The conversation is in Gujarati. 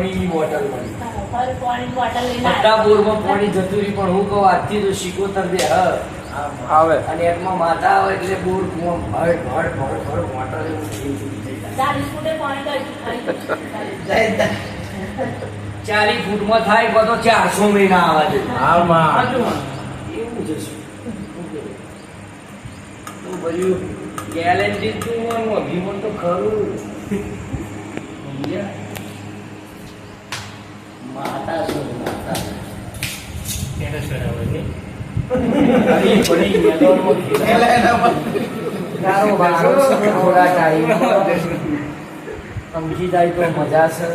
પાણીની બોટલ મળી. પાણી જતું પણ હું કહું આજથી તો શીકોતર દે હ. આવે. અને એકમાં માતા આવે એટલે બોર કુવામાં ભડ ભડ ભડ ભડ મોટર એવું થઈ જાય. ચાલીસ ફૂટે પાણી કાઢી ખાલી. ચારી ફૂટમાં થાય બધો ચારસો મહિના આવે છે. આમાં એવું છે તો બધું ગેલેન્ટી તું અભિમન તો ખરું? માતા છો માતા. અરે પડી મેદાનમાં. તારો વારો છે થોડા ટાઈમ સમજી જાય તો મજા છે.